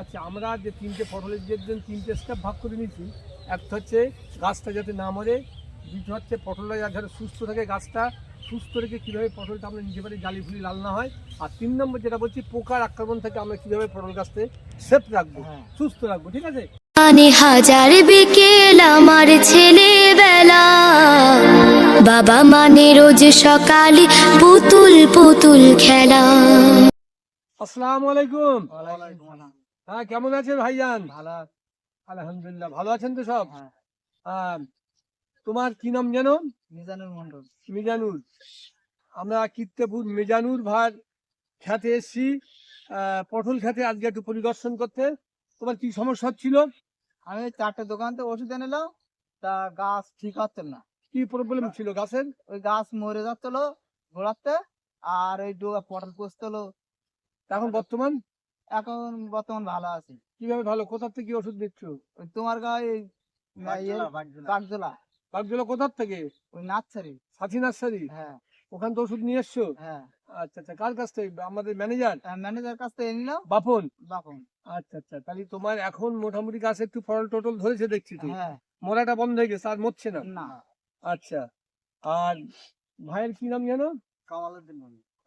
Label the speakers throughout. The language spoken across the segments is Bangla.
Speaker 1: আচ্ছা আমরা যে তিনটে পটলের যে জন্য তিনটে স্টেপ ভাগ করে নিয়েছি একটা হচ্ছে গাছটা যাতে না মরে দ্বিতীয় হচ্ছে পটলটা যাতে সুস্থ থাকে গাছটা সুস্থ রেখে কীভাবে পটলটা আমরা নিতে পারি জালি ফুলি লাল না হয় আর তিন নম্বর যেটা বলছি পোকার আক্রমণ থেকে আমরা কীভাবে পটল গাছতে সেফ রাখব
Speaker 2: হ্যাঁ।
Speaker 1: সুস্থ রাখব ঠিক আছে
Speaker 3: মানে হাজার বিকেল আমার ছেলেবেলা বাবা মানে রোজ সকালে পুতুল পুতুল খেলা
Speaker 1: আসসালামু আলাইকুম
Speaker 2: ওয়ালাইকুম আসসালাম।
Speaker 1: হ্যাঁ কেমন আছেন ভাইজান?
Speaker 2: ভালো
Speaker 1: আলহামদুলিল্লাহ ভালো আছেন তো সব?
Speaker 2: হ্যাঁ।
Speaker 1: তোমার কি নাম জানো
Speaker 2: মিজানুর মন্ডল
Speaker 1: মিজানুর। আমরা কীর্তেপুর মিজানুর ভার খেতে এসছি। পটল খেতে আজকে একটু পরিদর্শন করতে। তোমার কি সমস্যা ছিল
Speaker 2: আমি চারটে দোকান থেকে ওষুধ এনেলাম তা গাছ ঠিক হচ্ছে না।
Speaker 1: কি প্রবলেম ছিল গাছের?
Speaker 2: ওই গাছ মরে যাচ্ছিল ঘোরাতে আর ওই ডোগা পটল পচছিল
Speaker 1: এখন বর্তমান?
Speaker 2: এখন বর্তমান ভালো আছে।
Speaker 1: কীভাবে ভালো? কোথা থেকে ওষুধ দিচ্ছ?
Speaker 2: তোমার গায়ে কাকজোলা
Speaker 1: বাগজোলা। কোথার থেকে?
Speaker 2: ওই নার্সারি।
Speaker 1: সাথী নার্সারি?
Speaker 2: হ্যাঁ।
Speaker 1: ওখান থেকে ওষুধ নিয়ে এসছো?
Speaker 2: হ্যাঁ।
Speaker 1: আচ্ছা আচ্ছা। কার কাছ থেকে? আমাদের ম্যানেজার?
Speaker 2: ম্যানেজার কাছ থেকে নিলাম
Speaker 1: বাপন?
Speaker 2: বাপন।
Speaker 1: আচ্ছা আচ্ছা। তাহলে তোমার এখন মোটামুটি গাছে একটু ফল টোটল ধরেছে দেখছি তো।
Speaker 2: হ্যাঁ।
Speaker 1: মরাটা বন্ধ হয়ে গেছে আর মরছে না?
Speaker 2: না।
Speaker 1: আচ্ছা। আর ভাইয়ের কি নাম জানো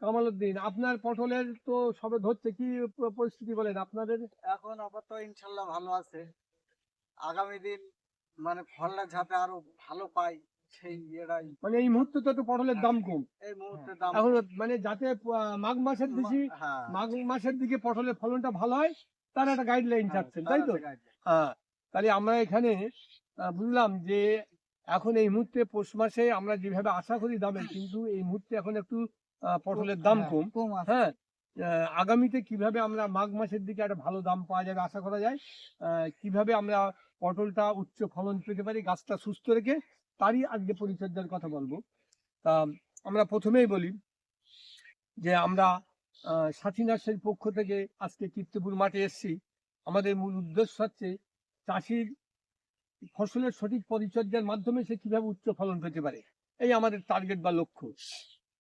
Speaker 1: কামালউদ্দিন আপনার পটলের তো সবে ধরছে কি পরিস্থিতি বলেন আপনাদের?
Speaker 2: এখন আপাতত ইনশাল্লাহ ভালো আছে। আগামী দিন মানে ফলটা যাতে আরও ভালো পাই সেই
Speaker 1: মানে এই মুহূর্তে তো একটু পটলের দাম কম।
Speaker 2: এই মুহূর্তে দাম
Speaker 1: এখন মানে যাতে মাঘ মাসের দিকে
Speaker 2: হ্যাঁ।
Speaker 1: মাঘ মাসের দিকে পটলের ফলনটা ভালো হয় তার একটা গাইডলাইন থাকছেন তাই তো? হ্যাঁ তাহলে আমরা এখানে বুঝলাম যে এখন এই মুহূর্তে পৌষ মাসে আমরা যেভাবে আশা করি দামের কিন্তু এই মুহূর্তে এখন একটু পটলের দাম কম। হ্যাঁ আগামীতে কীভাবে আমরা মাঘ মাসের দিকে একটা ভালো দাম পাওয়া যাবে আশা করা যায় কীভাবে আমরা পটলটা উচ্চ ফলন পেতে পারি গাছটা সুস্থ রেখে তারই আজকে পরিচর্যার কথা বলব। তা আমরা প্রথমেই বলি যে আমরা সাথী নার্সারির পক্ষ থেকে আজকে কীর্তিপুর মাঠে এসেছি। আমাদের মূল উদ্দেশ্য হচ্ছে চাষির ফসলের সঠিক পরিচর্যার মাধ্যমে সে কীভাবে উচ্চ ফলন পেতে পারে এই আমাদের টার্গেট বা লক্ষ্য।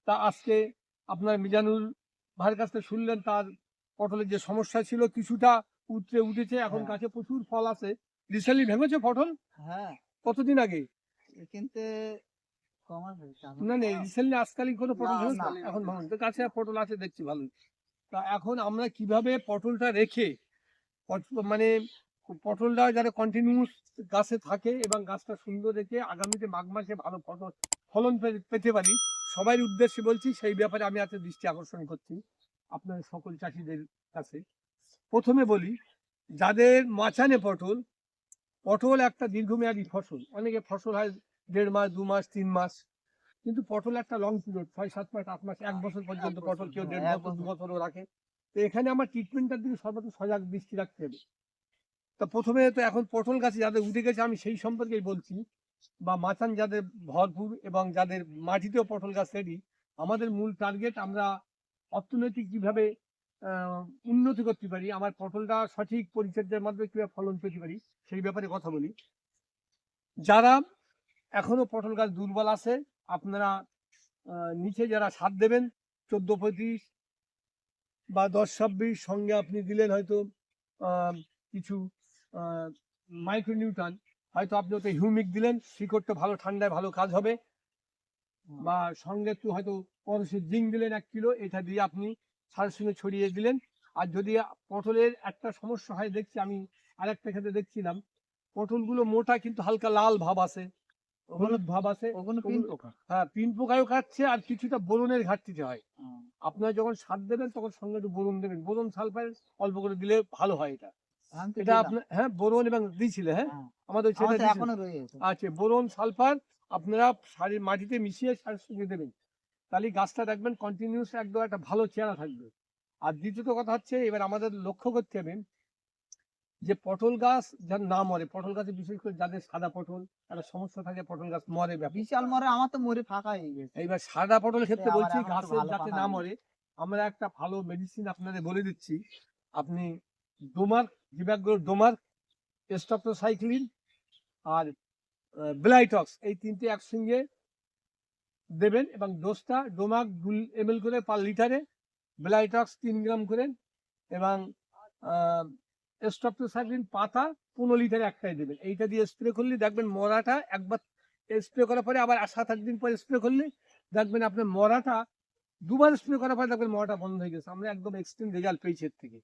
Speaker 1: তা আজকে আপনার মিজানুর ভাইয়ের কাছ থেকে শুনলেন তার পটলের যে সমস্যা ছিল কিছুটা উতরে উঠেছে এখন
Speaker 2: হ্যাঁ।
Speaker 1: গাছে প্রচুর ফল আছে। রিসেন্টলি ভেঙেছে পটল?
Speaker 2: হ্যাঁ।
Speaker 1: কতদিন আগে?
Speaker 2: কিন্তু
Speaker 1: না না রিসেন্টলি আজকালই কোনো পটল। এখন ভাঙুন। তো গাছে পটল আছে দেখছি ভালোই। তা এখন আমরা কীভাবে পটলটা রেখে মানে পটলটা যাতে কন্টিনিউস গাছে থাকে এবং গাছটা সুন্দর রেখে আগামীতে মাঘ মাসে ভালো ফসল ফলন পেতে পারি সবাই উদ্দেশ্যে বলছি সেই ব্যাপারে আমি আজকে দৃষ্টি আকর্ষণ করছি আপনাদের সকল চাষিদের কাছে। প্রথমে বলি যাদের মাচানে পটল পটল একটা দীর্ঘমেয়াদী ফসল। অনেকে ফসল হয় দেড় মাস দু মাস তিন মাস। কিন্তু পটল একটা লং পিরিয়ড ছয় সাত মাস আট মাস এক বছর পর্যন্ত পটল কেউ দেড় বছর দু বছরও রাখে। তো এখানে আমার ট্রিটমেন্টটার দিকে সর্বত্র সজাগ দৃষ্টি রাখতে হবে। তা প্রথমে তো এখন পটল গাছে যাদের উঠে গেছে আমি সেই সম্পর্কেই বলছি। বা মাচান যাদের ভরপুর এবং যাদের মাটিতেও পটল গাছ রেডি আমাদের মূল টার্গেট আমরা অর্থনৈতিক কীভাবে উন্নতি করতে পারি, আমার পটলটা সঠিক পরিচর্যার মাধ্যমে কীভাবে ফলন পেতে পারি, সেই ব্যাপারে কথা বলি। যারা এখনও পটল গাছ দুর্বল আছে, আপনারা নিচে যারা সার দেবেন, চোদ্দ পঁয়ত্রিশ বা দশ ছাব্বিশ সঙ্গে আপনি দিলেন হয়তো কিছু মাইক্রোনিউটন হয়তো আপনি ওতে হিউমিক দিলেন শিকড়টা ভালো ঠান্ডায় ভালো কাজ হবে। বা সঙ্গে একটু হয়তো পরশের জিঙ্ক দিলেন এক কিলো এটা দিয়ে আপনি সারের সঙ্গে ছড়িয়ে দিলেন। আর যদি পটলের একটা সমস্যা হয় দেখছি আমি আরেকটা ক্ষেত্রে দেখছিলাম পটলগুলো মোটা কিন্তু হালকা লাল ভাব আছে হলুদ ভাব আছে। হ্যাঁ পিন পোকায়ও কাটছে আর কিছুটা বোরনের ঘাটতিতে হয়। আপনারা যখন সার দেবেন তখন সঙ্গে একটু বোরন দেবেন। বোরন সালফার অল্প করে দিলে ভালো হয় এটা। এটা আপনার হ্যাঁ বোরন এবং দিয়েছিলে হ্যাঁ?
Speaker 2: হ্যাঁ।
Speaker 1: আমাদের ছেলে আচ্ছা বোরন সালফার আপনারা সারের মাটিতে মিশিয়ে সঙ্গে দেবেন। তাহলে গাছটা দেখবেন কন্টিনিউস একদম একটা ভালো চেহারা থাকবে। আর দ্বিতীয়ত কথা হচ্ছে এবার আমাদের লক্ষ্য করতে হবে যে পটল গাছ যার না মরে। পটল গাছে বিশেষ করে যাদের সাদা পটল একটা সমস্যা থাকে পটল গাছ মরে
Speaker 2: বিশাল মরে আমার তো মরে ফাঁকা হয়ে গেছে।
Speaker 1: এইবার সাদা পটল ক্ষেত্রে বলছি গাছের যাতে না মরে আমরা একটা ভালো মেডিসিন আপনাদের বলে দিচ্ছি। আপনি ডোমার জিবাগ্রো ডোমার স্টপটোসাইক্লিন আর ব্লাইটক্স এই তিনটে একসঙ্গে দেবেন এবং ডোজটা ডোমাক দু এম করে পার লিটারে ব্লাইটক্স তিন গ্রাম করে এবং স্ট্রপ্টোসাইক্লিন পাতা পনেরো লিটারে একটাই দেবেন। এইটা দিয়ে স্প্রে করলে দেখবেন মরাটা একবার স্প্রে করার পরে আবার সাত আট দিন পরে স্প্রে করলে দেখবেন আপনার মরাটা দুবার স্প্রে করার পরে দেখবেন মরাটা বন্ধ হয়ে গেছে। আমরা একদম এক্সট্রিম রেজাল্ট পেয়েছি এর থেকে।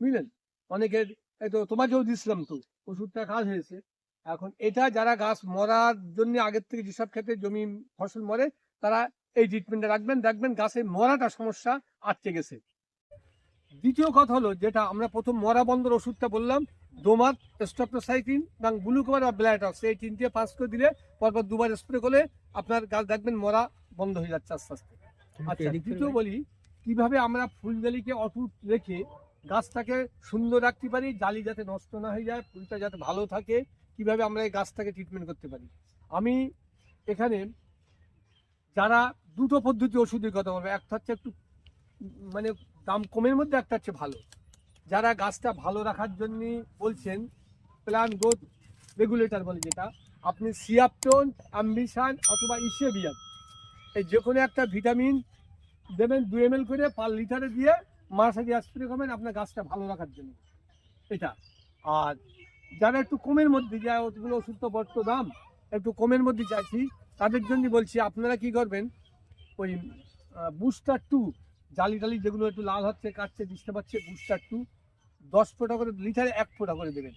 Speaker 1: বুঝলেন? অনেকের তো তোমাকেও দিছিলাম তো ওষুধটা কাজ হয়েছে। এখন এটা যারা গাছ মরার জন্য আগের থেকে যেসব ক্ষেত্রে জমি ফসল মরে তারা এই ট্রিটমেন্টটা রাখবেন। দেখবেন গাছের মরাটা সমস্যা আটকে গেছে। দ্বিতীয় কথা হলো যেটা আমরা প্রথম মরা বন্ধর ওষুধটা বললাম ডোমার স্ট্রপ্টোসাইক্লিন এবং গ্লুকোমার বা ব্লাইটক্স এই তিনটে পাঁচ করে দিলে পরপর দুবার স্প্রে করলে আপনার গাছ দেখবেন মরা বন্ধ হয়ে যাচ্ছে আস্তে আস্তে। আচ্ছা দ্বিতীয় বলি কীভাবে আমরা ফুলজালিকে অটুট রেখে গাছটাকে সুন্দর রাখতে পারি, জালি যাতে নষ্ট না হয়ে যায় ফুলটা যাতে ভালো থাকে, কীভাবে আমরা এই গাছটাকে ট্রিটমেন্ট করতে পারি। আমি এখানে যারা দুটো পদ্ধতি ওষুধের কথা বলব, একটা হচ্ছে একটু মানে দাম কমের মধ্যে, একটা হচ্ছে ভালো। যারা গাছটা ভালো রাখার জন্য বলছেন প্ল্যান গ্রোথ রেগুলেটর বলে যেটা, আপনি সিয়াপটোন, অ্যাম্বিশন অথবা ইসেবিয়ান, এই যে কোনো একটা ভিটামিন দেবেন দু এম করে পার লিটারে দিয়ে দিয়ে স্প্রে করবেন আপনার গাছটা ভালো রাখার জন্য। এটা। আর যারা একটু কমের মধ্যে যায় ওগুলো ওষুধ তো বড্ড দাম, একটু কমের মধ্যে চাইছি, তাদের জন্য বলছি, আপনারা কি করবেন? ওই বুস্টার টু জালি টালি যেগুলো একটু লাল হচ্ছে, কাটছে দিতে পারছে বুস্টার টু দশ ফোঁটা করে, লিটারে এক ফোঁটা করে দেবেন।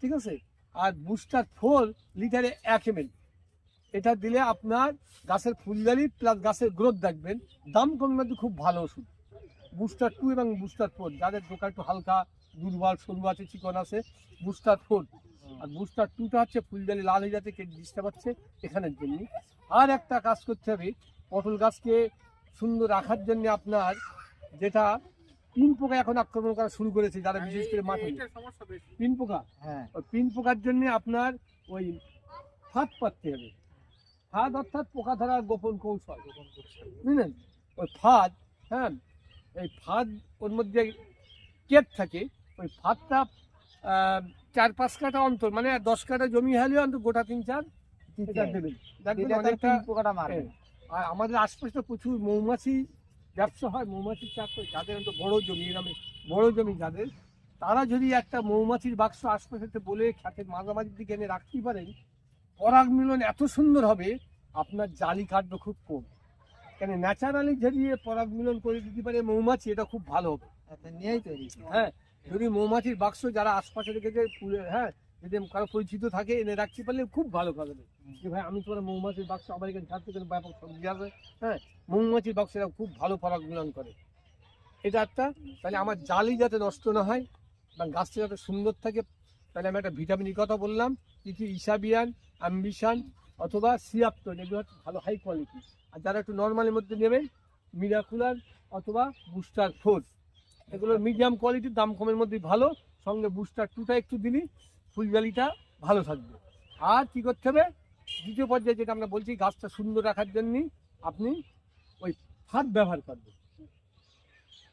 Speaker 1: ঠিক আছে? আর বুস্টার ফোর লিটারে এক এম এটা দিলে আপনার গাছের ফুলদালি প্লাস গাছের গ্রোথ দেখবেন। দাম কমের মধ্যে খুব ভালো ওষুধ। বুস্টার টু এবং বুস্টার ফোর যাদের দোকান একটু হালকা দুর্বল সরু আছে চিকন আছে বুস্টার ফোর আর বুস্টার টুটা হচ্ছে ফুলদালি লাল হয়ে যাতে কেটে দিতে পারছে এখানের জন্য আর একটা কাজ করতে হবে পটল গাছকে সুন্দর রাখার জন্য আপনার যেটা পিন পোকা এখন আক্রমণ করা শুরু করেছে যারা বিশেষ করে মাঠে। পিন পোকা?
Speaker 2: হ্যাঁ।
Speaker 1: ওই পিন পোকার জন্য আপনার ওই ফাঁদ পাততে হবে। ফাঁদ অর্থাৎ পোকা ধরার গোপন কৌশল। বুঝলেন? ওই ফাঁদ হ্যাঁ এই ফাঁদ ওর মধ্যে কেট থাকে ওই ফাঁদটা চার পাঁচ কাটা অন্তর মানে দশ কাটা জমি হলেও অন্তত গোটা তিন চার হ্যাঁ। আর আমাদের আশপাশে প্রচুর মৌমাছি ব্যবসা হয় মৌমাছির চাষ করে যাদের অন্তত বড় জমি এরকম বড় জমি যাদের তারা যদি একটা মৌমাছির বাক্স আশপাশে বলে খ্যাতের মাঝামাঝির দিকে এনে রাখতে পারেন পরাগ মিলন এত সুন্দর হবে আপনার জালি কাটবে খুব কম। কেন ন্যাচারালি যদি পরাগ মিলন করে দিতে পারে মৌমাছি এটা খুব ভালো হবে।
Speaker 2: নিয়েই তৈরি।
Speaker 1: হ্যাঁ যদি মৌমাছির বাক্স যারা আশপাশে রেখেছে হ্যাঁ যদি কারও পরিচিত থাকে এনে রাখতে পারলে খুব ভালো কাজ হবে যে ভাই আমি তোমার মৌমাছির বাক্স আমার এখানে থাকতে কোনো ব্যাপক সবজি আছে হ্যাঁ মৌমাছির বাক্স এরা খুব ভালো পরাগ মিলন করে। এটা একটা তাহলে আমার জালি যাতে নষ্ট না হয় বা গাছটা যাতে সুন্দর থাকে তাহলে আমি একটা ভিটামিনের কথা বললাম কিছু ইসাবিয়ান অ্যাম্বিশান অথবা সিয়াপ্টন এগুলো ভালো হাই কোয়ালিটি আর যারা একটু নর্মালের মধ্যে নেবেন মিরাকুলার অথবা বুস্টার ফোর এগুলো মিডিয়াম কোয়ালিটির দাম কমের মধ্যে ভালো। সঙ্গে বুস্টার টুটা একটু দিলি ফুলজালিটা ভালো থাকবে। আর কি করতে হবে? দ্বিতীয় পর্যায়ে যেটা আমরা বলছি, গাছটা সুন্দর রাখার জন্য আপনি ওই ফাঁদ ব্যবহার করবেন।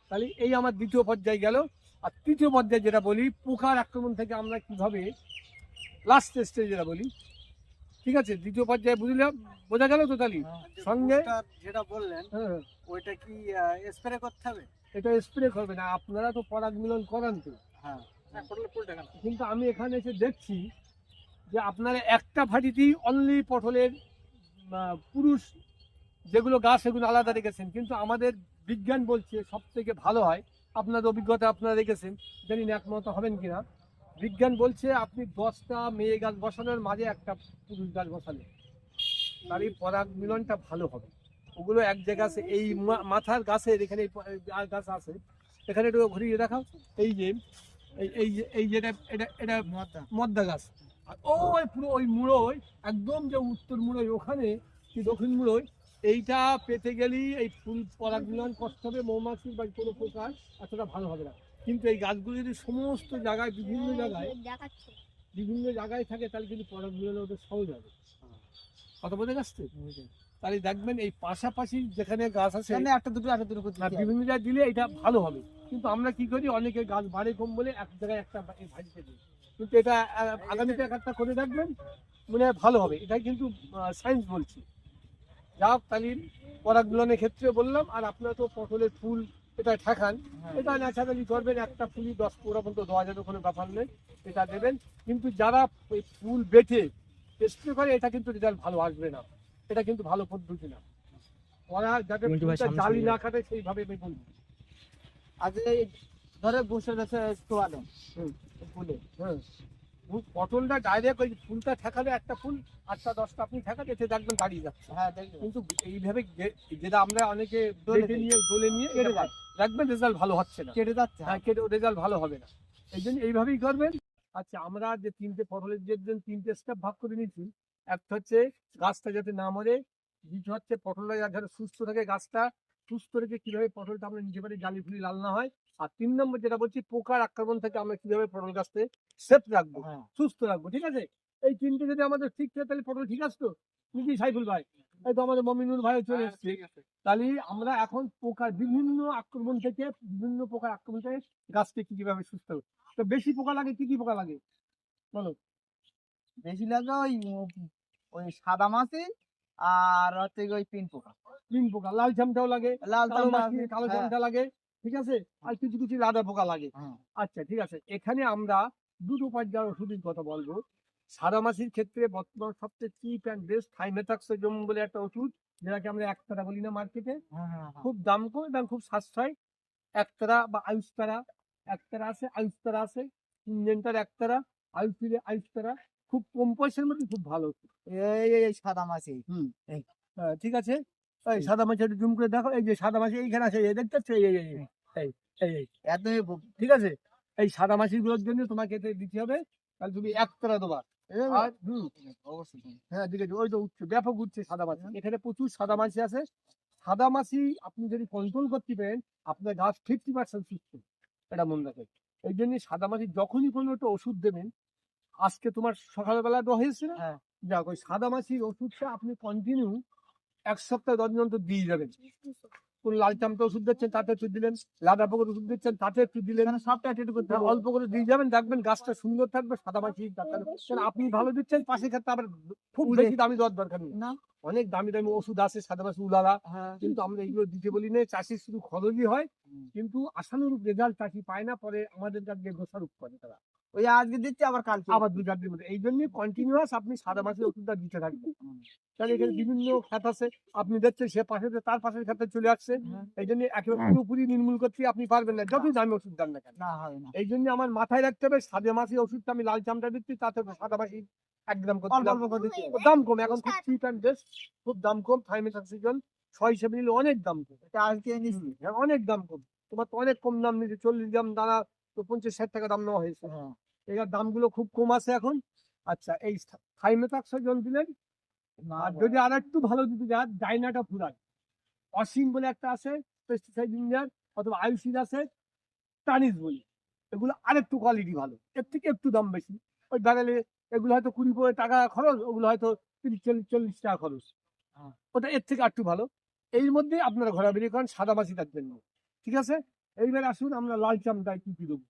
Speaker 1: তাহলে এই আমার দ্বিতীয় পর্যায়ে গেল। আর তৃতীয় পর্যায়ে যেটা বলি, পোকার আক্রমণ থেকে আমরা কীভাবে লাস্ট স্টেজে যেটা বলি ঠিক আছে দ্বিতীয় পর্যায়ে বুঝলাম বোঝা গেল তো তাহলে? সঙ্গে-
Speaker 2: যেটা বললেন
Speaker 1: হ্যাঁ
Speaker 2: ওইটা কি স্প্রে করতে হবে?
Speaker 1: এটা স্প্রে করবে না আপনারা তো পরাগ মিলন করান তো।
Speaker 2: হ্যাঁ।
Speaker 1: কিন্তু আমি এখানে এসে দেখছি যে আপনারা একটা ভাটিতেই অনলি পটলের পুরুষ যেগুলো গাছ সেগুলো আলাদা রেখেছেন। কিন্তু আমাদের বিজ্ঞান বলছে সব থেকে ভালো হয় আপনার অভিজ্ঞতা আপনারা রেখেছেন জানি না একমত হবেন কিনা। বিজ্ঞান বলছে আপনি দশটা মেয়ে গাছ বসানোর মাঝে একটা পুরুষ গাছ বসালে। তাহলে পরাগ মিলনটা ভালো হবে। ওগুলো এক জায়গা এই মাথার গাছের এখানে এই আর গাছ আছে এখানে একটু ঘুরিয়ে দেখাও। এই যে এই এই যে এই যেটা এটা এটা মদ্দা। গাছ। আর ওই পুরো ওই মুড়োয় একদম যে উত্তর মুড়োয় ওখানে কি দক্ষিণ মুড়োয় এইটা পেতে গেলেই এই ফুল পরাগ মিলন কষ্ট হবে মৌমাছি বা কোনো প্রকার এতটা ভালো হবে না। কিন্তু এই গাছগুলো যদি সমস্ত জায়গায় বিভিন্ন জায়গায় বিভিন্ন জায়গায় থাকে তাহলে কিন্তু পরাগ মিলন ওদের সহজ হবে। কথা বোঝা যাচ্ছে তাহলে দেখবেন এই পাশাপাশি যেখানে গাছ আছে
Speaker 2: একটা দুটো একটা দুটো।
Speaker 1: বিভিন্ন জায়গায় দিলে এটা ভালো হবে। কিন্তু আমরা কি করি অনেকে গাছ বাড়ে কম বলে এক জায়গায় একটা ভাজিতে দিই। কিন্তু এটা আগামীতে এক একটা করে রাখবেন মনে হয় ভালো হবে। এটাই কিন্তু সায়েন্স বলছি। যা হোক তাহলে পরাগগুলনের ক্ষেত্রে বললাম আর আপনারা তো পটলের ফুল এটা ঠেকান।
Speaker 2: হ্যাঁ।
Speaker 1: এটা ন্যাচারালি করবেন? একটা ফুলই দশ পনেরো পর্যন্ত দেওয়া যাবে কোনো ব্যাপার নেই। এটা দেবেন। কিন্তু যারা ওই ফুল বেটে স্প্রে করে এটা কিন্তু রেজাল্ট ভালো আসবে না। এটা কিন্তু ভালো পদ্ধতি না। ওরা যাতে জালি না কাটে সেইভাবে আমি বলব।
Speaker 2: এই ধরে বসে রয়েছে তোয়ালে
Speaker 1: হুম।
Speaker 2: ফুলে।
Speaker 1: হ্যাঁ ফুল- পটলটা ডাইরেক্ট ওই ফুলটা ঠেকালে একটা ফুল আটটা দশটা আপনি ঠেকালে এতে দেখবেন দাঁড়িয়ে যাচ্ছে।
Speaker 2: হ্যাঁ
Speaker 1: কিন্তু এইভাবে যেটা আমরা অনেকে
Speaker 2: দোলে
Speaker 1: নিয়ে দোলে নিয়ে
Speaker 2: কেটে
Speaker 1: এটা দেখবেন রেজাল্ট ভালো হচ্ছে না।
Speaker 2: কেটে যাচ্ছে
Speaker 1: হ্যাঁ। কেটে রেজাল্ট ভালো হবে না। এই জন্য এইভাবেই করবেন। আচ্ছা আমরা যে তিনটে পটলের যে তিনটে স্টেপ ভাগ করে নিয়েছি একটা হচ্ছে গাছটা যাতে না মরে দ্বিতীয় হচ্ছে পটলটা যাতে সুস্থ থাকে গাছটা সুস্থ রেখে কীভাবে পটলটা আমরা নিতে পারি জালি ফুলি লাল না হয় আর তিন নম্বর যেটা বলছি পোকার আক্রমণ থেকে আমরা কীভাবে পটল গাছকে সেফ রাখব
Speaker 2: হ্যাঁ।
Speaker 1: সুস্থ রাখব ঠিক আছে? এই তিনটে যদি আমাদের ঠিক থাকে তাহলে পটল ঠিক আছে তো নাকি সাইফুল ভাই এই তো আমাদের মমিনুল ভাই চলে
Speaker 2: হ্যাঁ,
Speaker 1: এসছে। তাহলে আমরা এখন পোকার বিভিন্ন আক্রমণ থেকে বিভিন্ন পোকার আক্রমণ থেকে গাছকে কি কীভাবে সুস্থ তো বেশি পোকা লাগে কি কি পোকা লাগে? বলো।
Speaker 2: বেশি লাগে ওই ওই সাদা মাছি আর হচ্ছে ওই পিন পোকা।
Speaker 1: তিন পোকা লাল চামটাও লাগে
Speaker 2: লাল
Speaker 1: কালো কালো
Speaker 2: হ্যাঁ,
Speaker 1: চামটা লাগে। ঠিক আছে? আর কিছু কিছু লাদা পোকা লাগে।
Speaker 2: হ্যাঁ।
Speaker 1: আচ্ছা ঠিক আছে। এখানে আমরা দুটো পর্যায়ের ওষুধের কথা বলব। সাদা মাছির ক্ষেত্রে বর্তমান সবচেয়ে চিপ অ্যান্ড বেস্ট থাইমেথাক্সোজম বলে একটা ওষুধ যেটাকে আমরা একতারা বলি না মার্কেটে
Speaker 2: হ্যাঁ, হ্যাঁ।
Speaker 1: খুব দাম কম এবং খুব সাশ্রয়। একতারা বা আয়ুস্তারা একতারা আছে আয়ুস্তারা আছে ইঞ্জেনটার একতারা আয়ুষিলে আয়ুস্তারা খুব কম পয়সার মধ্যে খুব ভালো।
Speaker 2: এই এই- সাদা মাছি
Speaker 1: হ্যাঁ, ঠিক আছে? এই সাদা মাছ একটু জুম করে দেখো। এই যে সাদা মাছি এইখানে আছে এই দেখতে পাচ্ছ? এই এই এই, ঠিক আছে? এই সাদা মাছিগুলোর জন্য তোমাকে এতে দিতে হবে। তাহলে তুমি দেবা। আর হুম।
Speaker 2: অবশ্যই
Speaker 1: হ্যাঁ ঠিক আছে। ওই তো উঠছে ব্যাপক উঠছে সাদা মাছি। এখানে প্রচুর সাদা মাছি আছে। সাদা মাছি আপনি যদি কন্ট্রোল করতে পারেন আপনার গাছ ফিফটি পার্সেন্ট সুস্থ। এটা মনে রাখেন এই জন্য সাদা মাছি যখনই কোনো একটা ওষুধ দেবেন আজকে তোমার সকালবেলা হয়েছে না?
Speaker 2: হ্যাঁ।
Speaker 1: যাক ওই সাদা মাছির ওষুধটা আপনি কন্টিনিউ এক সপ্তাহ দশ দিন অন্তর দিয়ে যাবেন। কোন লাল চামটা ওষুধ দিচ্ছেন তাতে একটু দিলেন লাদা পোকার ওষুধ দিচ্ছেন তাতে একটু দিলেন।
Speaker 2: সবটা একটু করতে
Speaker 1: হ্যাঁ, অল্প করে দিয়ে যাবেন দেখবেন গাছটা সুন্দর থাকবে সাদা মাছি আপনি ভালো দিচ্ছেন পাশে ক্ষেত্রে আবার খুব বেশি দামি দেওয়ার দরকার নেই।
Speaker 2: না।
Speaker 1: অনেক দামি দামি ওষুধ আছে সাদা মাছি উলালা।
Speaker 2: হ্যাঁ।
Speaker 1: কিন্তু আমরা এগুলো দিতে বলি না চাষির শুধু খরচই হয়। কিন্তু আশানুরূপ রেজাল্ট চাষি পায় না পরে আমাদের কাছে দোষারোপ করে তারা।
Speaker 2: ওই আজকে দিচ্ছি আবার কালকে।
Speaker 1: আবার দু চার দিন এই জন্য কন্টিনিউয়াস আপনি সাদা মাছের ওষুধটা দিতে থাকবেন। তাহলে এখানে বিভিন্ন খাত আছে। আপনি দেখছেন সে পাশে তার পাশের খাতে চলে আসছে। এই জন্য একেবারে পুরোপুরি নির্মূল করতে আপনি পারবেন না। যতই দামি ওষুধ দেন না কেন।
Speaker 2: না হবে না।
Speaker 1: এই জন্য আমার মাথায় রাখতে হবে সাদা মাছি ওষুধটা আমি লাল চামটা দিচ্ছি তাতে সাদা মাছি একদম। দাম কম। এখন খুব চিপ অ্যান্ড বেস্ট খুব দাম কম। ছয় হিসেবে নিলে অনেক দাম কম।
Speaker 2: এটা আজকে
Speaker 1: হ্যাঁ, অনেক দাম কম। তোমার তো অনেক কম দাম নিচ্ছে চল্লিশ গ্রাম দাঁড়া তো পঞ্চাশ ষাট টাকা দাম নেওয়া হয়েছে।
Speaker 2: হ্যাঁ।
Speaker 1: এটার দামগুলো খুব কম আছে এখন। আচ্ছা এই থাইমেথাক্সিজন দিলেন। আর যদি আর একটু ভালো দিতে যান ডাইনাটা ফুরান অসীম বলে একটা আছে পেস্টিসাইড ইঞ্জিনিয়ার অথবা আয়ুষির আছে টানিস বলি। এগুলো আরেকটু কোয়ালিটি ভালো। এর থেকে একটু দাম বেশি। ওই বাগালে এগুলো হয়তো কুড়ি পনেরো টাকা খরচ ওগুলো হয়তো তিরিশ চল্লিশ চল্লিশ টাকা খরচ।
Speaker 2: হ্যাঁ।
Speaker 1: ওটা এর থেকে একটু ভালো। এর মধ্যে আপনারা ঘোরাঘুরি করেন সাদা মাছি তার জন্য। ঠিক আছে? এইবার আসুন আমরা লাল চামটায় কি কি দেবো?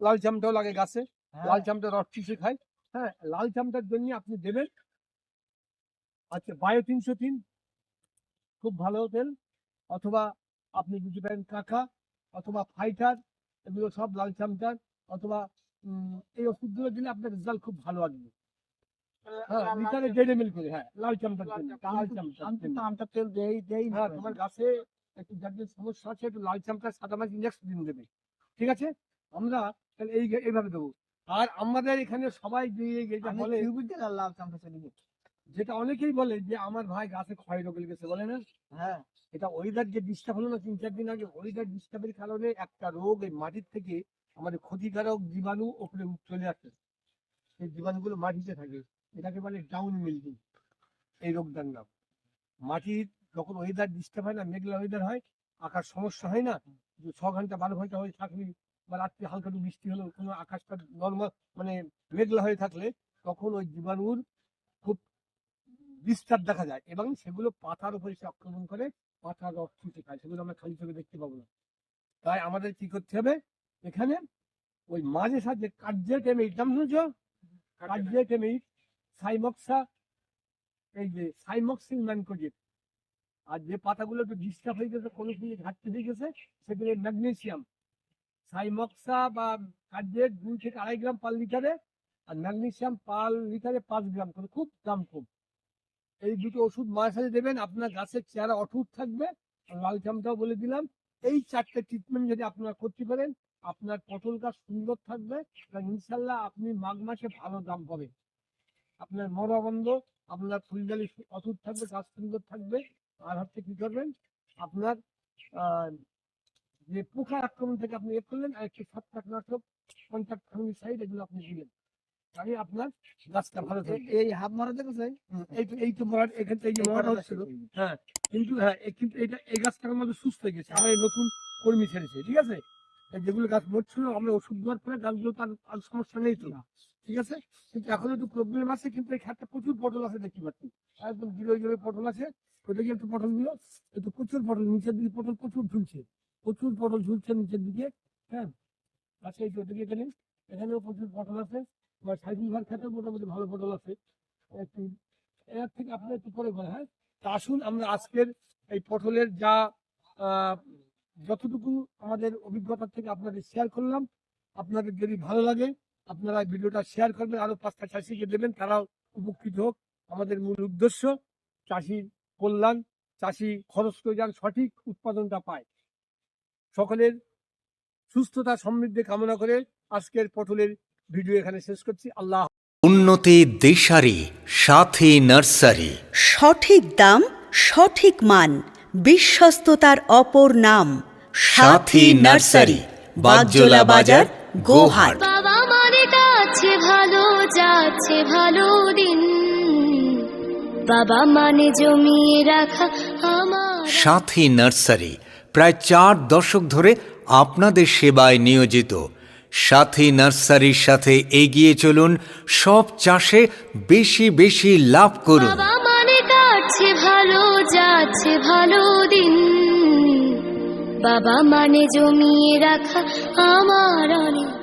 Speaker 1: লাল চামটাও লাগে গাছে। লাল চামটা রস চুষে খায় হ্যাঁ লাল চামটার জন্য আপনি দেবেন আচ্ছা বায়ো তিনশো তিন। খুব ভালো তেল। অথবা আপনি দিতে পারেন কাকা অথবা ফাইটার এগুলো সব লাল চামচার। অথবা এই ওষুধগুলো দিলে আপনার রেজাল্ট খুব ভালো আসবে। হ্যাঁ লিটারে দেড় এমএল করে হ্যাঁ লাল চামচার জন্য লাল চামচার
Speaker 2: আমি তো আমটা তেল দেই দেই না।
Speaker 1: হ্যাঁ তোমার গাছে একটু যাদের সমস্যা আছে একটু লাল চামচা সাদা মাছ ইঞ্জেকশন দিন দেবে। ঠিক আছে? আমরা তাহলে এই এইভাবে দেবো। আর আমাদের এখানে সবাই যেটা বলে যেটা অনেকেই বলে যে আমার ভাই গাছে ক্ষয় রোগ লেগেছে বলে না?
Speaker 2: হ্যাঁ।
Speaker 1: এটা ওয়েদার যে ডিস্টার্ব হলো না তিন চার দিন আগে ওয়েদার ডিস্টার্বের কারণে একটা রোগ এই মাটির থেকে আমাদের ক্ষতিকারক জীবাণু ওপরে চলে আসে। সেই জীবাণুগুলো মাটিতে থাকে। এটাকে বলে ডাউন মিল্ডিং এই রোগটার নাম। মাটির যখন ওয়েদার ডিস্টার্ব হয় না মেঘলা ওয়েদার হয় আকাশ সমস্যা হয় না যে ছ ঘণ্টা বারো ঘণ্টা হয়ে থাকলে বা রাত্রে হালকা একটু বৃষ্টি হলো কোনো আকাশটা নর্মাল মানে মেঘলা হয়ে থাকলে তখন ওই জীবাণুর খুব বিস্তার দেখা যায় এবং সেগুলো পাতার উপরে এসে আক্রমণ করে, পাতার রস চুষে খায়। সেগুলো আমরা খালি চোখে দেখতে পাবো না। তাই আমাদের কি করতে হবে? এখানে ওই মাঝে সাঝে কার্যেটেমিক নাম শুনেছ? কার্যেটেমিক সাইমক্সা, এই যে সাইমক্সিল ম্যানকোজেট। আর যে পাতাগুলো একটু ডিস্টার্ব হয়ে গেছে, কোনো কিছু ঘাটতি হয়ে গেছে, সেগুলো ম্যাগনেসিয়াম। সাইমক্সা বা কার্জেট দুই থেকে আড়াই গ্রাম পার লিটারে আর ম্যাগনেসিয়াম পার লিটারে পাঁচ গ্রাম করে, খুব দাম কম। এই দুটো ওষুধ মাঝে দেবেন, আপনার গাছের চেহারা অটুট থাকবে। লাল চামটাও বলে দিলাম, এই চারটে ট্রিটমেন্ট যদি আপনারা করতে পারেন, আপনার পটল গাছ সুন্দর থাকবে ইনশাল্লাহ আপনি মাঘ মাসে ভালো দাম পাবেন। আপনার মরা বন্ধ আপনার ফুলজালি অটুট থাকবে, গাছ সুন্দর থাকবে। আর হচ্ছে কি করবেন, আপনার যে পোকার আক্রমণ থেকে আপনি এ করলেন আর একটু ছত্রাকনাশক কন্ট্যাক্ট ফ্যামিলি এগুলো আপনি দিলেন। তাহলে আপনার গাছটা ভালো থাকবে।
Speaker 2: এই হাত মারা দেখেছে
Speaker 1: এই তো এই তো মরার এখান থেকে মরাটা হচ্ছিল। হ্যাঁ কিন্তু হ্যাঁ কিন্তু এটা এই গাছটার মধ্যে সুস্থ হয়ে গেছে। আবার নতুন কর্মী ছেড়েছে ঠিক আছে? যেগুলো গাছ মরছিল আমরা ওষুধ দেওয়ার পরে গাছগুলো তার আর সমস্যা নেই তো। ঠিক আছে? কিন্তু এখন একটু প্রবলেম আছে কিন্তু এই খাতটা প্রচুর পটল আছে দেখতে পাচ্ছি। একদম গিরো গিরো পটল আছে। ওটা কি একটু পটল দিল একটু প্রচুর পটল নিচের দিকে পটল প্রচুর ঝুলছে। প্রচুর পটল ঝুলছে নিচের দিকে হ্যাঁ? আচ্ছা এই তো ওদিকে এখানে এখানেও প্রচুর পটল আছে বা সাইকেল ঘর খেতে মোটামুটি ভালো পটল আছে। একটু, এর থেকে আপনি একটু পরে করে হ্যাঁ? তা আসুন, আমরা আজকের এই পটলের যা যতটুকু আমাদের অভিজ্ঞতা থেকে আপনাদের শেয়ার করলাম, আপনাদের যদি ভালো লাগে, আপনারা ভিডিওটা শেয়ার করবেন, আরও পাঁচটা চাষিকে দেবেন, তারাও উপকৃত হোক। আমাদের মূল উদ্দেশ্য, চাষির কল্যাণ, চাষি খরচ করে যান, সঠিক উৎপাদনটা পায়। সকলের সুস্থতা সমৃদ্ধি কামনা করে আজকের পটলের ভিডিও এখানে শেষ করছি। আল্লাহ
Speaker 4: উন্নতি দিশারি সাথী নার্সারি।
Speaker 5: সঠিক দাম সঠিক মান বিশ্বস্ততার অপর নাম
Speaker 4: সাথী নার্সারি বাগজোলা বাজার গোহাট
Speaker 3: বাবা মানে কাছে ভালো যাচ্ছে ভালো দিন। বাবা মানে জমিয়ে রাখা আমার
Speaker 4: সাথী নার্সারি প্রায় চার দশক ধরে আপনাদের সেবায় নিয়োজিত। সাথী নার্সারির সাথে এগিয়ে চলুন, সব চাষে বেশি বেশি লাভ করুন।
Speaker 3: বাবা মানে ভালো, যাচ্ছে ভালো দিন। বাবা মানে জমিয়ে রাখা আমার অনেকেরই